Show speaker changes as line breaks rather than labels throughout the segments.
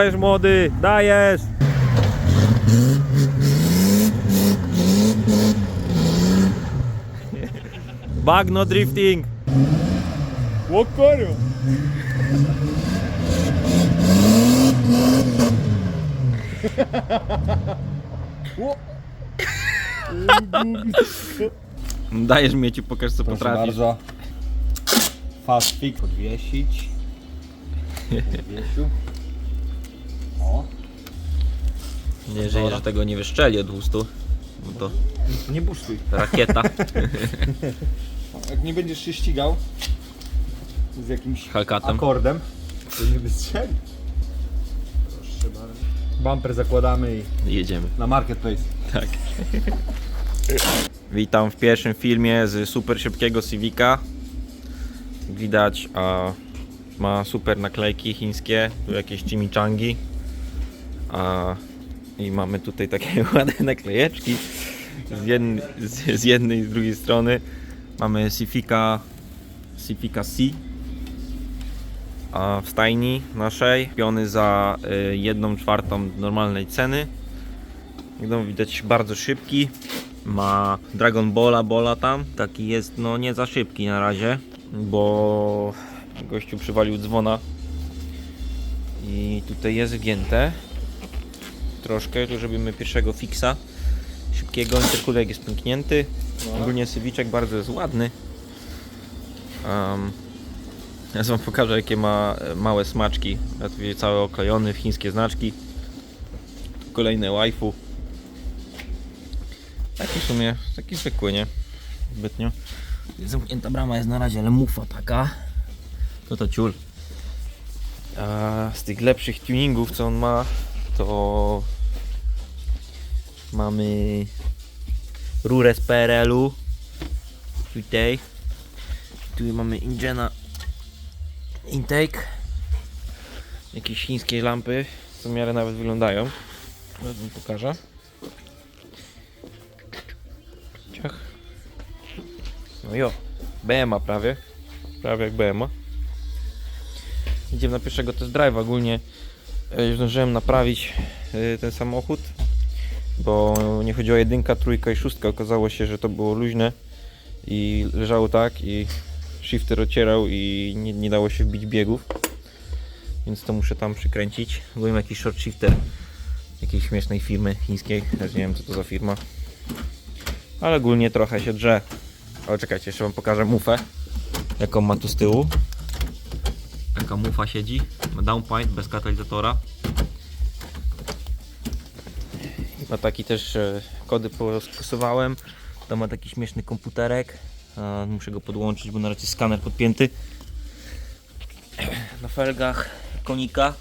Dajesz młody, dajesz! Bagno drifting!
Łokorio!
Dajesz mnie ci, pokaż co
Proszę
potrafisz.
bardzo. Fast fix podwiesić. Podwiesiu.
Nie, że, że tego nie wyszczeli od łustu. Bo to
Nie busztuj.
rakieta.
Jak nie będziesz się ścigał z jakimś
Halkatem.
akordem, to nie wystrzeli. Proszę bardzo. Bumper zakładamy i
Jedziemy.
na marketplace.
Tak. Witam w pierwszym filmie z super szybkiego Civica. Jak Widać, a ma super naklejki chińskie, tu jakieś chimichangi. A, I mamy tutaj takie ładne naklejeczki z, jedn, z, z jednej i z drugiej strony. Mamy Civica, Civica C. A w stajni naszej kupiony za y, jedną czwartą normalnej ceny. Jak no, widać bardzo szybki. Ma Dragon Balla, Bola tam. Taki jest no nie za szybki na razie, bo gościu przywalił dzwona. I tutaj jest wgięte. Troszkę, robimy pierwszego fixa. Szybkiego, interkulek jest pęknięty. Ogólnie sywiczek bardzo jest ładny. Um, ja wam pokażę jakie ma e, małe smaczki. Widzę cały oklejony w chińskie znaczki. Kolejne waifu. Taki w sumie, taki zwykły, nie? Zbytnio. Zamknięta brama jest na razie, ale mufa taka. To to ciul. A z tych lepszych tuningów, co on ma, to mamy rurę z PRL-u. Tutaj. Tu mamy Ingena intake. Jakieś chińskie lampy, w miarę nawet wyglądają. Teraz wam pokażę. Ciach. No jo, BMA prawie. Prawie jak BMA. Idziemy na pierwszego test drive. Ogólnie już zdążyłem naprawić e, ten samochód, bo nie chodziło o jedynka, trójka i szóstka. Okazało się, że to było luźne i leżało tak i shifter ocierał i nie, nie dało się wbić biegów. Więc to muszę tam przykręcić. Byłem jakiś short shifter jakiejś śmiesznej firmy chińskiej. Też nie wiem co to za firma. Ale ogólnie trochę się drze. Ale czekajcie, jeszcze wam pokażę mufę. Jaką ma tu z tyłu. Taka mufa siedzi. Downpipe bez katalizatora. Ma taki też e, kody poskosowałem. To ma taki śmieszny komputerek. A, muszę go podłączyć, bo na razie skaner podpięty. Na felgach konika.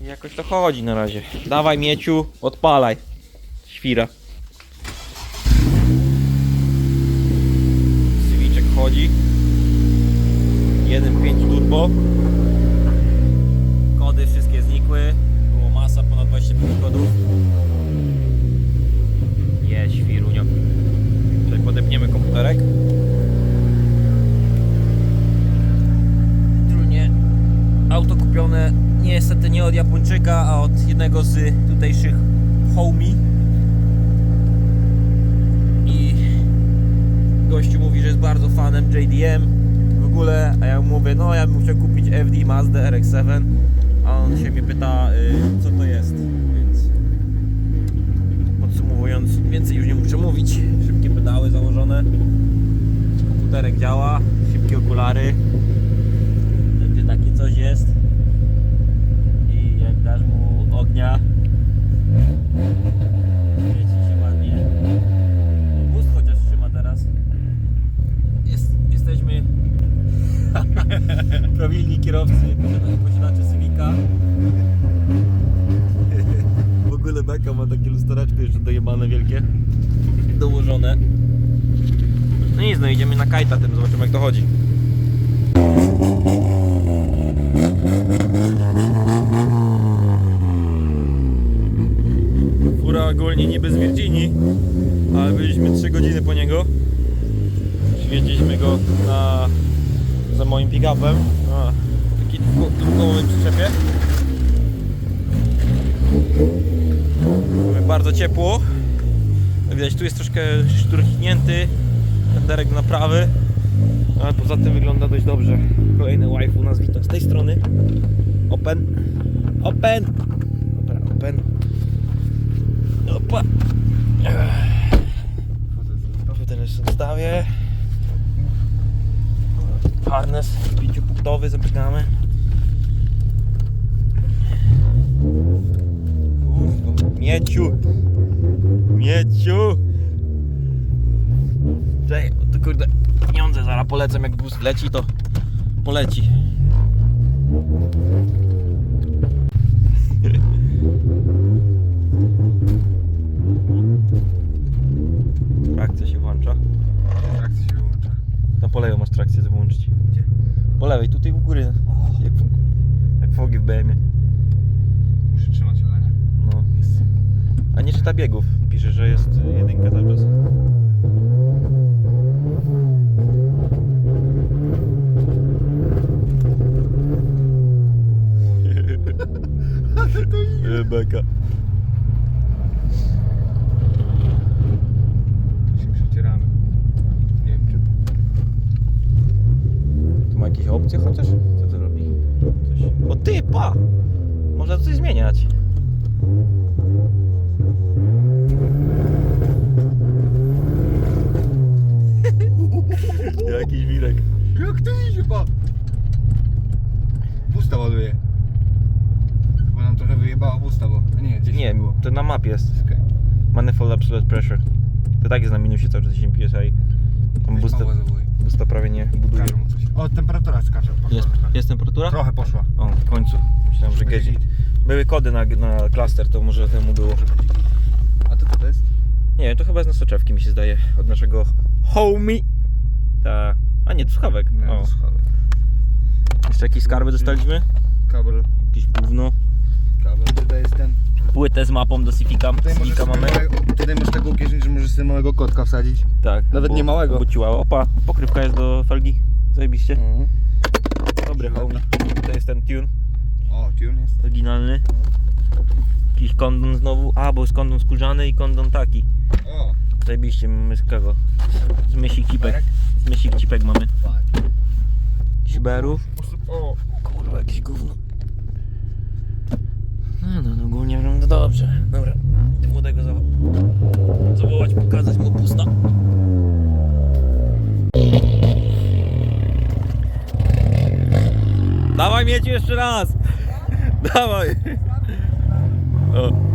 I jakoś to chodzi na razie. Dawaj mieciu, odpalaj. Świra. Sywiczek chodzi. 1.5 turbo. Kody wszystkie znikły. Było masa, ponad 25 kodów. Je, świrunio. Tutaj podepniemy komputerek. Trudnie. Auto kupione niestety nie od Japończyka, a od jednego z tutejszych homie. I gościu mówi, że jest bardzo fanem JDM ogóle, a ja mówię, no ja bym chciał kupić FD Mazda RX-7, a on się mnie pyta, y, co to jest, więc podsumowując, więcej już nie muszę mówić, szybkie pedały założone, komputerek działa, szybkie okulary, gdzie takie coś jest. I jak dasz mu ognia, świeci się ładnie, Boost chociaż trzyma teraz. Jest, jesteśmy prawilni kierowcy, posiada- posiadacze Civica. W ogóle beka ma takie lustereczko jeszcze dojebane wielkie. Dołożone. No nic, no idziemy na kajta tym, zobaczymy jak to chodzi. Fura ogólnie niby z Virginii, ale byliśmy 3 godziny po niego. Świeciliśmy go na, za moim pick-upem. Taki dwukołowej przyczepie. Mamy Bardzo ciepło. Widać, tu jest troszkę szturchnięty do naprawy, ale poza tym wygląda dość dobrze. Kolejny wife u nas wita z tej strony. Open. Open. Dobra, open. Opa. Tutaj jeszcze zostawię. Harness pięciopunktowy zapytamy. Kurwa, Mieciu! Mieciu! Czekaj, to kurde pieniądze zaraz polecą jak bus leci to poleci. Trakcja się włącza.
Trakcja się wyłącza.
Tam po lewej masz trakcję wyłączyć.
Gdzie?
Po lewej, tutaj u góry. Jak, jak fogi w BM-ie.
Muszę trzymać, ale nie?
No. A nie czyta biegów. Pisze, że jest jedynka cały czas. Beka.
się przecieramy. Nie wiem czy...
Opcje chociaż? Co to robi? Coś. O ty, pa! Można coś zmieniać. Jakiś wirek.
Jak to idzie, pa? Pusta ładuje. Bo nam trochę wyjebało pusta, bo... Nie, gdzieś
Nie,
było.
to na mapie jest.
Okej.
Manifold Absolute Pressure. To tak jest na minusie cały czas 10 PSI.
Gdzieś mało.
Boosta prawie nie buduje.
O, temperatura skacze. Poszła
Jest,
trochę.
jest temperatura?
Trochę poszła.
O, w końcu. Myślałem, że
Będzie
gezi.
git.
Były kody na, na cluster, to może temu było.
A to co to jest?
Nie, to chyba jest na soczewki mi się zdaje. Od naszego homie. Ta. A nie, to słuchawek.
Nie,
O.
słuchawek.
Jeszcze jakieś skarby dostaliśmy?
Kabel.
Jakieś gówno.
Kabel. Tutaj jest ten.
Płytę z mapą do Sifika. Sifika mamy.
tutaj masz taką kieszeń, że możesz sobie małego kotka wsadzić.
Tak.
Nawet
bo-
nie małego.
bo ciła. Opa, pokrywka jest do felgi. Zajebiście.
Mhm.
Dobry homie. To jest ten tune.
O, tune jest.
Oryginalny. Jakiś kondon znowu. A, bo jest kondon skórzany i kondon taki.
O,
Zajebiście mamy z kogo? Z mysik cipek. Z mysik cipek mamy.
tak.
Siberów.
O,
Kurwa, jakieś gówno. No, no, no, ogólnie wygląda dobrze. Dobra, ty młodego zawo zawołać, pokazać mu pusta. Dawaj mieć jeszcze raz! Dawaj! O.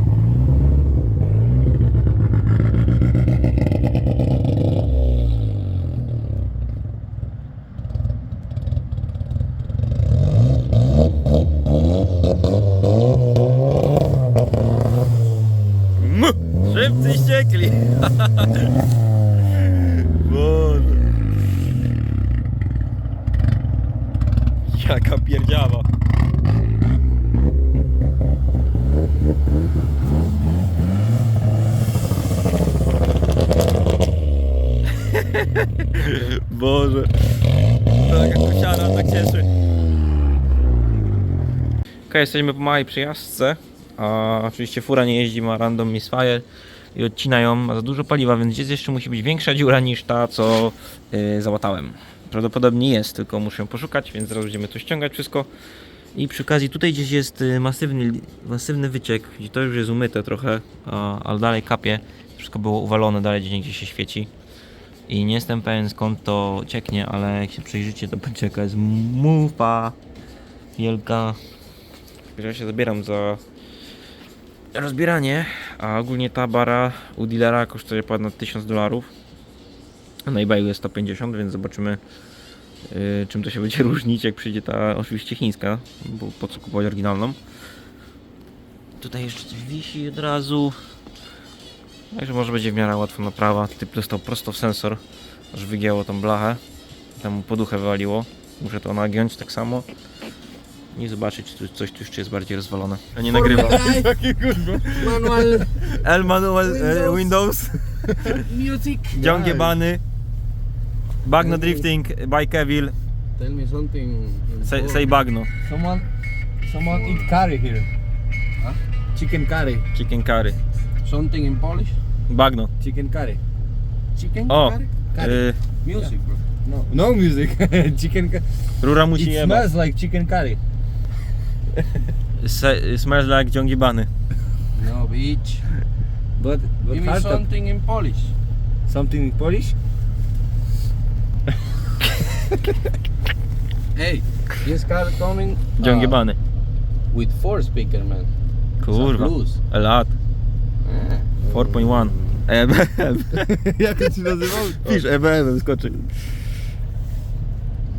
Szybcy ściekli! Boże. Jaka pierdziawa. Boże. Taka kosiara tak cieszy. Ok, jesteśmy po małej przejażdżce. A oczywiście fura nie jeździ, ma random misfire i odcina ją, ma za dużo paliwa, więc gdzieś jeszcze musi być większa dziura niż ta, co yy, załatałem. Prawdopodobnie jest, tylko muszę poszukać, więc zaraz będziemy to ściągać wszystko. I przy okazji tutaj gdzieś jest y, masywny, masywny wyciek, gdzie to już jest umyte trochę, a, ale dalej kapie. Wszystko było uwalone, dalej gdzie niegdzie się świeci. I nie jestem pewien skąd to cieknie, ale jak się przyjrzycie, to będzie jakaś mufa wielka. Ja się zabieram za rozbieranie, a ogólnie ta bara u dealera kosztuje ponad 1000 dolarów. Na eBayu jest 150, więc zobaczymy yy, czym to się będzie różnić, jak przyjdzie ta oczywiście chińska, bo po co kupować oryginalną. Tutaj jeszcze coś wisi od razu. Także może będzie w miarę łatwa naprawa. Typ dostał prosto w sensor, aż wygięło tą blachę. Tam poduchę wywaliło. Muszę to nagiąć tak samo. I zobaczyć, czy tu coś tu jeszcze jest bardziej rozwalone. A nie nagrywa.
Kurwa.
Manual
L manual e,
Windows.
Windows.
music.
Ciągie bany. Bagno drifting, bike evil.
Tell me something.
Say, say bagno.
Someone, someone eat curry here. Chicken curry.
Chicken curry.
Something in Polish?
Bagno.
Chicken curry.
Chicken
O!
curry?
Y,
Music, bro.
No, no music. chicken curry.
rura musi
It
jebać.
smells like chicken curry.
Smells like dziągibany.
No, bitch.
But, but
Give me
hard to-
something in Polish.
something in Polish?
Hey, this car coming uh,
Dziągibany.
with four speaker, man. Some
Kurwa.
blues.
Lat.
Ah.
4.1. EBM.
Jak to się nazywał?
Pisz EBM skoczy.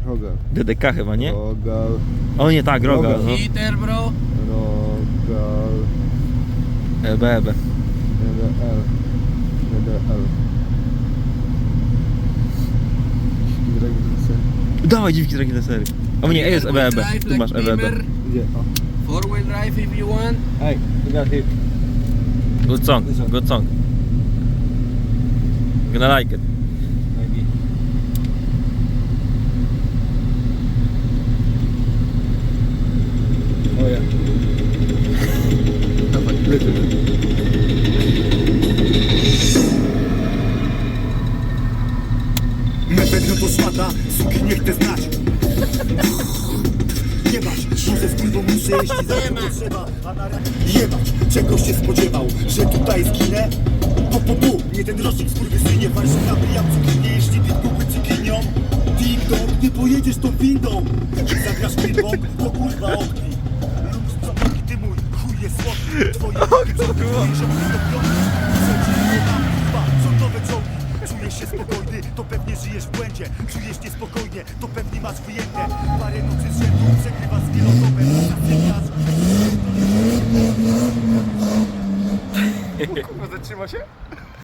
Rogal.
DDK chyba, nie?
Rogal.
O nie tak, roga.
Rogal.
No.
Bro.
Rogal.
EBM.
EDL. EDL.
Dawaj dziwki drogi desery. O nie, jest EBM.
drive
Tu masz E.
Gdzie? O.
Four wheel drive if you want.
Hej, you got it.
Good song, good song. Gonna like it.
O ja. Dawaj, lecimy.
Mefedron to szmata, suki nie chcę znać. Jebać, może z kurwą muszę jeść i za to trzeba A na razie jebać, czegoś się spodziewał, że tutaj zginę. Po po bu, nie ten rocznik skurwysynie Warszawami jak cukiernie, jeśli kupy cukinią TikTok, nie pojedziesz tą windą. Zagrasz Czujesz się spokojny, to pewnie żyjesz w błędzie Czujesz niespokojnie, to pewnie masz wyjęte Parę nocy z rzędu przegrywa z wielotopem
Kurwa, zatrzyma się?